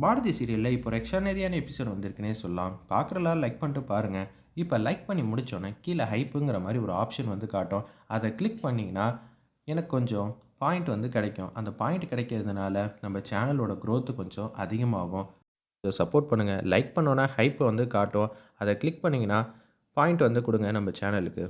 பாரதி சீரியலில் இப்போ ஒரு எக்ஸ்ட்ரானரியான எபிசோட் வந்திருக்குனே சொல்லலாம். பார்க்குறலாம் லைக் பண்ணிட்டு பாருங்கள் இப்போ லைக் பண்ணி முடிச்சோன்னே கீழே ஹைப்புங்கிற மாதிரி ஒரு ஆப்ஷன் வந்து காட்டும். அதை கிளிக் பண்ணிங்கன்னா எனக்கு கொஞ்சம் பாயிண்ட் வந்து கிடைக்கும். அந்த பாயிண்ட் கிடைக்கிறதுனால நம்ம சேனலோட க்ரோத்து கொஞ்சம் அதிகமாகும். சப்போர்ட் பண்ணுங்கள் லைக் பண்ணோன்னே ஹைப்பை வந்து காட்டும். அதை கிளிக் பண்ணிங்கன்னா பாயிண்ட் வந்து கொடுங்க நம்ம சேனலுக்கு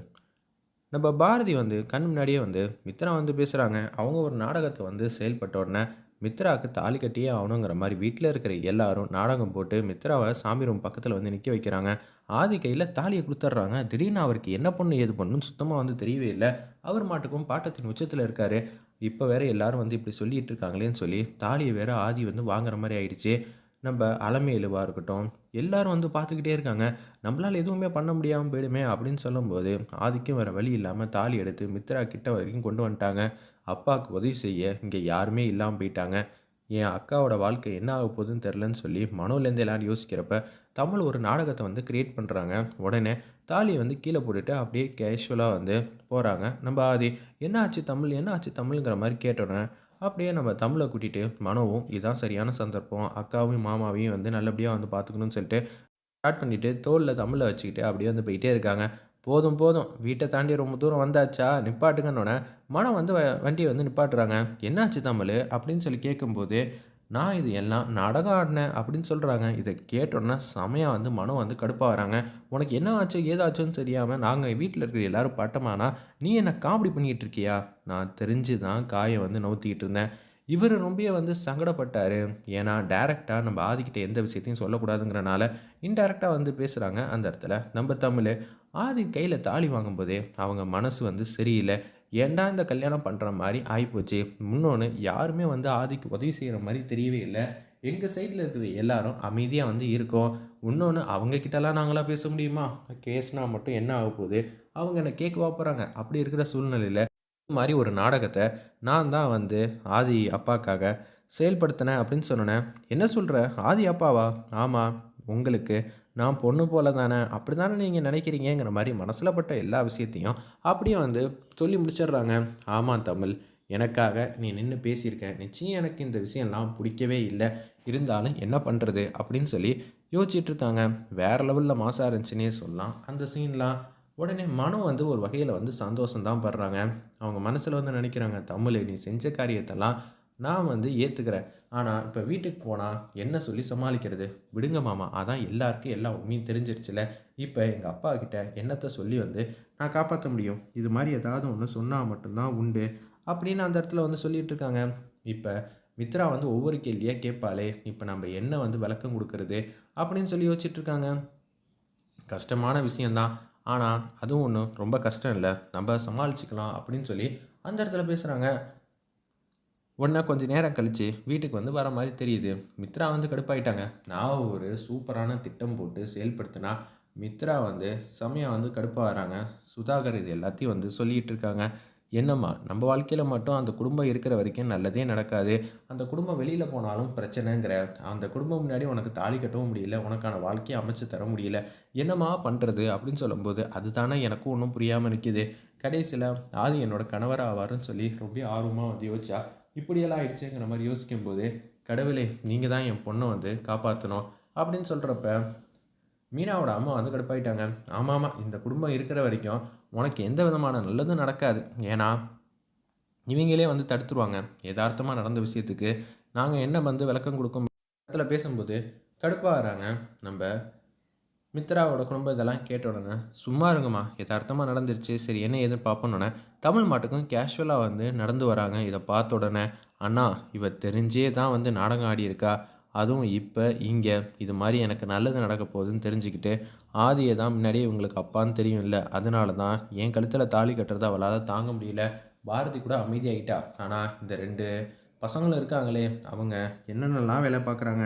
நம்ம பாரதி வந்து கண் முன்னாடியே வந்து மித்ரா வந்து பேசுகிறாங்க அவங்க ஒரு நாடகத்தை வந்து செயல்பட்ட உடனே மித்ராவுக்கு தாலி கட்டியே ஆகணுங்கிற மாதிரி வீட்டில் இருக்கிற எல்லாரும் நாடகம் போட்டு மித்ராவை சாமி ரூம் பக்கத்தில் வந்து நிற்க வைக்கிறாங்க. ஆதி கையில் தாலியை கொடுத்துட்றாங்க. திடீர்னு அவருக்கு என்ன பொண்ணு ஏது பண்ணுன்னு சுத்தமாக வந்து தெரியவே இல்லை. அவர் மாட்டுக்கும் பாட்டத்தின் உச்சத்தில் இருக்காரு. இப்போ வேற எல்லாரும் வந்து இப்படி சொல்லிட்டு இருக்காங்களேன்னு சொல்லி தாலியை வேற ஆதி வந்து வாங்குற மாதிரி ஆயிடுச்சு. நம்ம அலமேலுவாக இருக்கட்டும் எல்லாரும் வந்து பார்த்துக்கிட்டே இருக்காங்க. நம்மளால் எதுவுமே பண்ண முடியாமல் போயிடுமே அப்படின்னு சொல்லும்போது ஆதிக்கும் வேறு வழி இல்லாமல் தாலி எடுத்து மித்ரா கிட்ட வரைக்கும் கொண்டு வந்துட்டாங்க. அப்பாவுக்கு உதவி செய்ய இங்கே யாருமே இல்லாமல் போயிட்டாங்க. என் அக்காவோட வாழ்க்கை என்ன ஆக போகுதுன்னு தெரிலன்னு சொல்லி மனோலேருந்து எல்லாரும் யோசிக்கிறப்ப தமிழ் ஒரு நாடகத்தை வந்து கிரியேட் பண்ணுறாங்க உடனே தாலியை வந்து கீழே போட்டுட்டு அப்படியே கேஷுவலாக வந்து போகிறாங்க நம்ம ஆதி என்ன ஆச்சு தமிழ்? என்ன ஆச்சு தமிழ்ங்கிற மாதிரி கேட்டோன்னே அப்படியே நம்ம தமிழை கூட்டிகிட்டு மனோவும் இதுதான் சரியான சந்தர்ப்பம். அக்காவையும் மாமாவையும் வந்து நல்லபடியாக வந்து பார்த்துக்கணும்னு சொல்லிட்டு ஸ்டார்ட் பண்ணிவிட்டு தோளில் தமிழை வச்சுக்கிட்டு அப்படியே வந்து போயிட்டே இருக்காங்க. போதும் போதும். வீட்டை தாண்டி ரொம்ப தூரம் வந்தாச்சா? நிப்பாட்டுங்கன்னொன்னே மனம் வந்து வ- வண்டியை வந்து நிப்பாட்டுறாங்க. என்னாச்சு தமிழ்? அப்படின்னு சொல்லி கேட்கும்போது நான் இது எல்லாம் நாடகம் ஆடினேன் அப்படின்னு சொல்கிறாங்க இதை கேட்டோன்னே செமையாக வந்து மனம் வந்து கடுப்பாக வராங்க உனக்கு என்ன ஆச்சு? ஏதாச்சுன்னு தெரியாமல் நாங்கள் வீட்டில் இருக்கிற எல்லாரும் பட்டமானா நீ என்ன காமெடி பண்ணிக்கிட்டு இருக்கியா? நான் தெரிஞ்சு தான் காயை வந்து நவுத்திக்கிட்டு இருந்தேன். இவர் ரொம்ப வந்து சங்கடப்பட்டார். ஏன்னா டேரெக்டாக நம்ம ஆதிக்கிட்ட எந்த விஷயத்தையும் சொல்லக்கூடாதுங்கிறனால இன்டெரக்டாக வந்து பேசுகிறாங்க அந்த இடத்துல. நம்ம தமிழ் ஆதி கையில் தாலி வாங்கும்போதே அவங்க மனசு வந்து சரியில்லை. ஏன்டா இந்த கல்யாணம் பண்ணுற மாதிரி ஆகிப்போச்சு முன்னொன்று யாருமே வந்து ஆதிக்கு உதவி செய்கிற மாதிரி தெரியவே இல்லை. எங்கள் சைடில் இருக்கிற எல்லாரும் அமைதியாக வந்து இருக்கோம். இன்னொன்று அவங்கக்கிட்டலாம் நாங்களாம் பேச முடியுமா? பேசினா மட்டும் என்ன ஆக போகுது அவங்க என்னை கேட்க போகிறாங்க அப்படி இருக்கிற சூழ்நிலையில் மாதிரி ஒரு நாடகத்தை நான் தான் வந்து ஆதி அப்பாக்காக செயல்படுத்தினேன் அப்படின்னு சொன்னேன். என்ன சொல்கிற ஆதி அப்பாவா? ஆமாம் உங்களுக்கு நான் பொண்ணு போல தானே அப்படி தானே நீங்கள் நினைக்கிறீங்கிற மாதிரி மனசில் பட்ட எல்லா விஷயத்தையும் அப்படியே வந்து சொல்லி முடிச்சிடுறாங்க. ஆமாம் தமிழ் எனக்காக நீ நின்று பேசியிருக்க. நிச்சயம் எனக்கு இந்த விஷயம்லாம் பிடிக்கவே இல்லை. இருந்தாலும் என்ன பண்ணுறது அப்படின்னு சொல்லி யோசிச்சுட்ருக்காங்க வேறு லெவலில் மாசாக இருந்துச்சுன்னே சொல்லலாம். அந்த சீன்லாம் உடனே மனம் வந்து ஒரு வகையில் வந்து சந்தோஷம்தான் படுறாங்க. அவங்க மனசில் வந்து நினைக்கிறாங்க? தமிழ் நீ செஞ்ச காரியத்தெல்லாம் நான் வந்து ஏற்றுக்கிறேன் ஆனால் இப்போ வீட்டுக்கு போனால் என்ன சொல்லி சமாளிக்கிறது? விடுங்க மாமா அதான் எல்லாருக்கும் எல்லா உண்மையும் தெரிஞ்சிருச்சுல. இப்போ எங்கள் அப்பா கிட்ட என்னத்தை சொல்லி வந்து நான் காப்பாற்ற முடியும்? இது மாதிரி ஏதாவது ஒன்று சொன்னால் மட்டும்தான் உண்டு அப்படின்னு அந்த இடத்துல வந்து சொல்லிகிட்டு இருக்காங்க. இப்போ மித்ரா வந்து ஒவ்வொரு கேள்வியாக கேட்பாளே இப்போ நம்ம என்ன வந்து விளக்கம் கொடுக்கறது? அப்படின்னு சொல்லி யோசிச்சுட்ருக்காங்க கஷ்டமான விஷயந்தான் ஆனால் அதுவும் ஒன்றும் ரொம்ப கஷ்டம் இல்லை. நம்ம சமாளிச்சுக்கலாம் அப்படின்னு சொல்லி அந்த இடத்துல பேசுகிறாங்க உடனே கொஞ்சம் நேரம் கழித்து வீட்டுக்கு வந்து வர மாதிரி தெரியுது. மித்ரா வந்து கடுப்பாயிட்டாங்க. நான் ஒரு சூப்பரான திட்டம் போட்டு செயல்படுத்தினா மித்ரா வந்து சமயம் வந்து கடுப்பாக வராங்க. சுதாகர் இது எல்லாத்தையும் வந்து சொல்லிகிட்டு இருக்காங்க. என்னம்மா? நம்ம வாழ்க்கையில் மட்டும் அந்த குடும்பம் இருக்கிற வரைக்கும் நல்லதே நடக்காது. அந்த குடும்பம் வெளியில் போனாலும் பிரச்சனைங்கிற அந்த குடும்பம் முன்னாடி உனக்கு தாலி கட்டவும் முடியல உனக்கான வாழ்க்கையை அமைச்சு தர முடியல என்னம்மா பண்ணுறது அப்படின்னு சொல்லும்போது அதுதானே எனக்கும் ஒன்றும் புரியாமல் நிற்கிது கடைசியில் ஆதி என்னோட கணவர் ஆவாருன்னு சொல்லி ரொம்ப ஆர்வமாக வந்து யோசிச்சா இப்படியெல்லாம் ஆயிடுச்சுங்கிற மாதிரி யோசிக்கும்போது கடவுளே நீங்கள் தான் என் பொண்ணை வந்து காப்பாற்றணும் அப்படின்னு சொல்கிறப்ப மீனாவோட அம்மா வந்து கடுப்பாயிட்டாங்க. ஆமாம் ஆமாம் இந்த குடும்பம் இருக்கிற வரைக்கும் உனக்கு எந்த விதமான நல்லதும் நடக்காது. ஏன்னா இவங்களே வந்து தடுத்துருவாங்க. யதார்த்தமாக நடந்த விஷயத்துக்கு நாங்கள் என்ன வந்து விளக்கம் கொடுக்கும் இடத்துல பேசும்போது கடுப்பாகிறாங்க நம்ம மித்ராவோட குடும்பம் இதெல்லாம் கேட்ட உடனே சும்மா இருங்கம்மா. யதார்த்தமாக நடந்துருச்சு. சரி என்ன ஏதுன்னு பார்ப்போன்னொன்னே தமிழ் மாட்டுக்கும் கேஷுவலாக வந்து நடந்து வராங்க. இதை பார்த்த உடனே அண்ணா இவ தெரிஞ்சே தான் வந்து நாடகம் ஆடி இருக்கா அதுவும் இப்போ இங்கே இது மாதிரி எனக்கு நல்லது நடக்க போகுதுன்னு தெரிஞ்சுக்கிட்டு ஆதியை தான் முன்னாடியே இவங்களுக்கு அப்பான்னு தெரியும் இல்லை அதனால தான் என் கழுத்தில் தாலி கட்டுறதை அவளால் தாங்க முடியல. பாரதி கூட அமைதியாகிட்டா ஆனால் இந்த ரெண்டு பசங்களும் இருக்காங்களே அவங்க என்னென்னலாம் வேலை பார்க்குறாங்க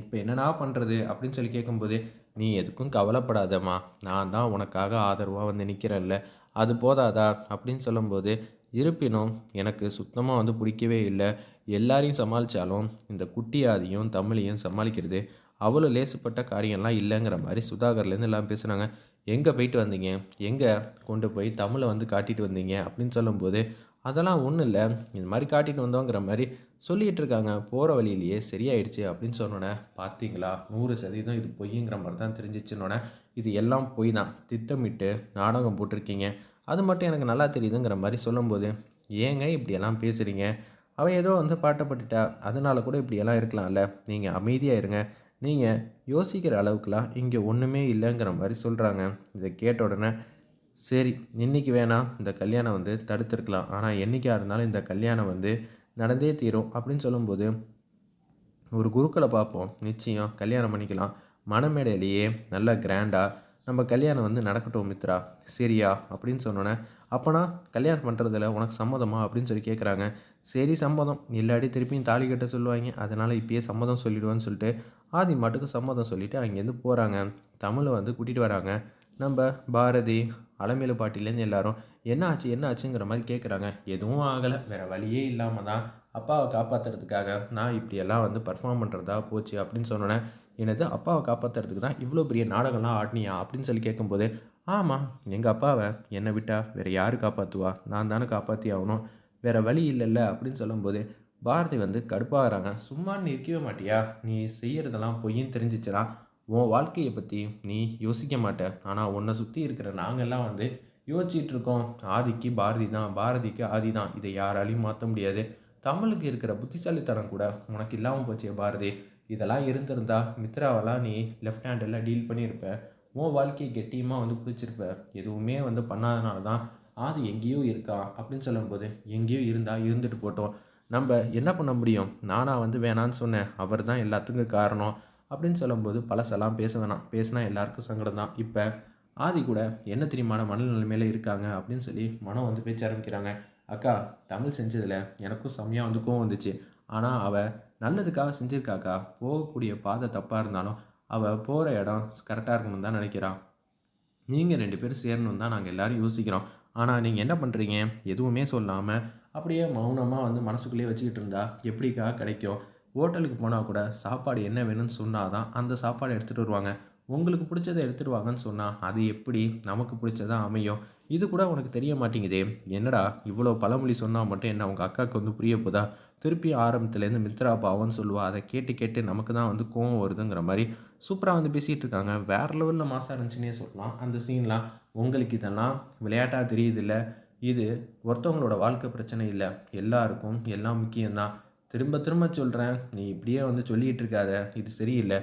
இப்போ என்னென்னா பண்ணுறது அப்படின்னு சொல்லி கேட்கும்போது நீ எதுக்கும் கவலைப்படாதம்மா. நான் தான் உனக்காக ஆதரவாக வந்து நிற்கிறேன்ல அது போதாதா? அப்படின்னு சொல்லும்போது இருப்பினும் எனக்கு சுத்தமாக வந்து பிடிக்கவே இல்லை. எல்லாரையும் சமாளித்தாலும் இந்த குட்டியாதியும் தமிழையும் சமாளிக்கிறது அவ்வளோ லேசுப்பட்ட காரியம்லாம் இல்லைங்கிற மாதிரி சுதாகர்லேருந்து எல்லாம் பேசுனாங்க. எங்கே போயிட்டு வந்தீங்க? எங்கே கொண்டு போய் தமிழை வந்து காட்டிட்டு வந்தீங்க? அப்படின்னு சொல்லும்போது அதெல்லாம் ஒன்றும் இல்லை. இந்த மாதிரி காட்டிட்டு வந்தோங்கிற மாதிரி சொல்லிகிட்டு இருக்காங்க. போகிற வழியிலேயே சரியாயிடுச்சு. அப்படின்னு சொன்னோன்னே பார்த்தீங்களா நூறு சதவீதம் இது பொய்யுங்கிற மாதிரி தான் தெரிஞ்சிச்சுன்னொன்னே இது எல்லாம் பொய் தான். திட்டமிட்டு நாடகம் போட்டிருக்கீங்க. அது மட்டும் எனக்கு நல்லா தெரியுதுங்கிற மாதிரி சொல்லும்போது ஏங்க இப்படியெல்லாம் பேசுகிறீங்க அவள் ஏதோ வந்து பாட்டப்பட்டுட்டா அதனால் கூட இப்படியெல்லாம் இருக்கலாம்ல. நீங்கள் அமைதியாக இருங்க. நீங்கள் யோசிக்கிற அளவுக்குலாம் இங்கே ஒன்றுமே இல்லைங்கிற மாதிரி சொல்கிறாங்க இதை கேட்ட உடனே சரி இன்னைக்கு வேணாம் இந்த கல்யாணம் வந்து தடுத்துருக்கலாம். ஆனால் என்றைக்காக இருந்தாலும் இந்த கல்யாணம் வந்து நடந்தே தீரும். அப்படின்னு சொல்லும்போது ஒரு குருக்களை பார்ப்போம். நிச்சயம் கல்யாணம் பண்ணிக்கலாம். மணமேடையிலேயே நல்லா கிராண்டாக நம்ம கல்யாணம் வந்து நடக்கட்டும் மித்ரா. சரியா? அப்படின்னு சொன்னோன்னே அப்போனா கல்யாணம் பண்ணுறதுல உனக்கு சம்மதமா? அப்படின்னு சொல்லி கேட்குறாங்க சரி சம்மதம். இல்லாட்டி திருப்பியும் தாலி கட்ட சொல்லுவாங்க. அதனால் இப்பயே சம்மதம் சொல்லிடுவேன்னு சொல்லிட்டு ஆதி மாட்டுக்கு சம்மதம் சொல்லிவிட்டு அங்கேருந்து போகிறாங்க தமிழை வந்து கூட்டிகிட்டு வராங்க. நம்ம பாரதி அலமேலு பாட்டிலேருந்து எல்லாரும் என்ன ஆச்சு என்ன ஆச்சுங்கிற மாதிரி கேட்குறாங்க எதுவும் ஆகலை. வேறு வழியே இல்லாமல் தான் அப்பாவை காப்பாற்றுறதுக்காக நான் இப்படியெல்லாம் வந்து பர்ஃபார்ம் பண்ணுறதா போச்சு. அப்படின்னு சொன்னோன்னே எனது அப்பாவை காப்பாற்றுறதுக்கு தான் இவ்வளோ பெரிய நாடகம்லாம் ஆடினியா? அப்படின்னு சொல்லி கேட்கும்போது ஆமாம் எங்கள் அப்பாவை என்னை விட்டா வேறு யார் காப்பாற்றுவா நான் தானே காப்பாற்றி ஆகணும். வேறு வழி இல்லைல்ல அப்படின்னு சொல்லும்போது பாரதி வந்து கடுப்பாகிறாங்க. சும்மா நீ இருக்கவே மாட்டியா? நீ செய்கிறதெல்லாம் பொய்ன்னு தெரிஞ்சிச்சுன்னா உன் வாழ்க்கையை பற்றி நீ யோசிக்க மாட்ட. ஆனால் உன்னை சுற்றி இருக்கிற நாங்கள்லாம் வந்து யோசிச்சுட்டு இருக்கோம். ஆதிக்கு பாரதி தான். பாரதிக்கு ஆதி தான். இதை யாராலையும் மாற்ற முடியாது. தமிழுக்கு இருக்கிற புத்திசாலித்தனம் கூட உனக்கு இல்லாமல் போச்சே பாரதி. இதெல்லாம் இருந்திருந்தா மித்ராவெல்லாம் நீ லெஃப்ட் ஹேண்டெல்லாம் டீல் பண்ணியிருப்ப. உன் வாழ்க்கையை கெட்டியமாக வந்து பிடிச்சிருப்ப எதுவுமே வந்து பண்ணாதனால தான் ஆதி எங்கேயோ இருக்கா அப்படின்னு சொல்லும்போது எங்கேயோ இருந்தால் இருந்துட்டு போட்டோம். நம்ம என்ன பண்ண முடியும்? நானாக வந்து வேணான்னு சொன்னேன். அவர் தான் எல்லாத்துக்கும் காரணம் அப்படின்னு சொல்லும்போது பழசெல்லாம் பேச வேணாம். பேசினா எல்லாருக்கும் சங்கடம் தான். இப்போ ஆதி கூட என்ன தெரியுமான மனநிலைமையில் இருக்காங்க அப்படின்னு சொல்லி மனம் வந்து பேச்ச ஆரம்பிக்கிறாங்க. அக்கா தமிழ் செஞ்சதில் எனக்கும் செம்மையாக வந்து கோவம் வந்துச்சு. ஆனால் அவள் நல்லதுக்காக செஞ்சுருக்காக்கா. போகக்கூடிய பாதை தப்பாக இருந்தாலும் அவள் போகிற இடம் கரெக்டாக இருக்கணும்னு தான் நினைக்கிறான் நீங்கள் ரெண்டு பேரும் சேரணும் தான் நாங்கள் எல்லோரும் யோசிக்கிறோம். ஆனால் நீங்கள் என்ன பண்ணுறீங்க எதுவுமே சொல்லாமல் அப்படியே மௌனமாக வந்து மனசுக்குள்ளேயே வச்சுக்கிட்டு இருந்தா எப்படிக்கா கிடைக்கும்? ஹோட்டலுக்கு போனால் கூட சாப்பாடு என்ன வேணும்னு சொன்னால் தான் அந்த சாப்பாடு எடுத்துகிட்டு வருவாங்க. உங்களுக்கு பிடிச்சதை எடுத்துகிட்டு வாங்கன்னு சொன்னால் அது எப்படி? நமக்கு பிடிச்சதாக அமையும்? இது கூட உனக்கு தெரிய மாட்டேங்குதே. என்னடா இவ்வளோ பழமொழி சொன்னால் மட்டும் என்ன உங்கள் அக்காவுக்கு வந்து புரிய போதா? திருப்பி ஆரம்பத்துலேருந்து மித்ரா பாவம்னு சொல்லுவா அதை கேட்டு கேட்டு நமக்கு தான் வந்து கோவம் வருதுங்கிற மாதிரி சூப்பராக வந்து பேசிகிட்டு இருக்காங்க. வேறு லெவலில் மாசாக இருந்துச்சுன்னே சொல்லலாம். அந்த சீன்லாம் உங்களுக்கு இதெல்லாம் விளையாட்டாக தெரியுதில்ல? இது ஒருத்தவங்களோட வாழ்க்கை பிரச்சனை இல்லை. எல்லாருக்கும் எல்லாம் முக்கியம்தான். திரும்ப திரும்ப சொல்கிறேன் நீ இப்படியே வந்து சொல்லிகிட்டு இருக்காத. இது சரியில்லை.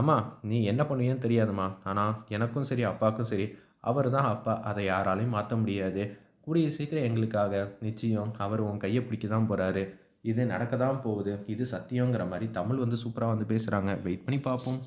அம்மா நீ என்ன பண்ணுவீன்னு தெரியாதும்மா. ஆனால் எனக்கும் சரி அப்பாவுக்கும் சரி அவர் தான் அப்பா. அதை யாராலையும் மாற்ற முடியாது. கூடிய சீக்கிரம் எங்களுக்காக. நிச்சயம் அவர் உன் கையை பிடிக்க தான் போகிறாரு இது நடக்க தான் போகுது. இது சத்தியங்கிற மாதிரி தமிழ் வந்து சூப்பராக வந்து பேசுகிறாங்க வெயிட் பண்ணி பார்ப்போம்.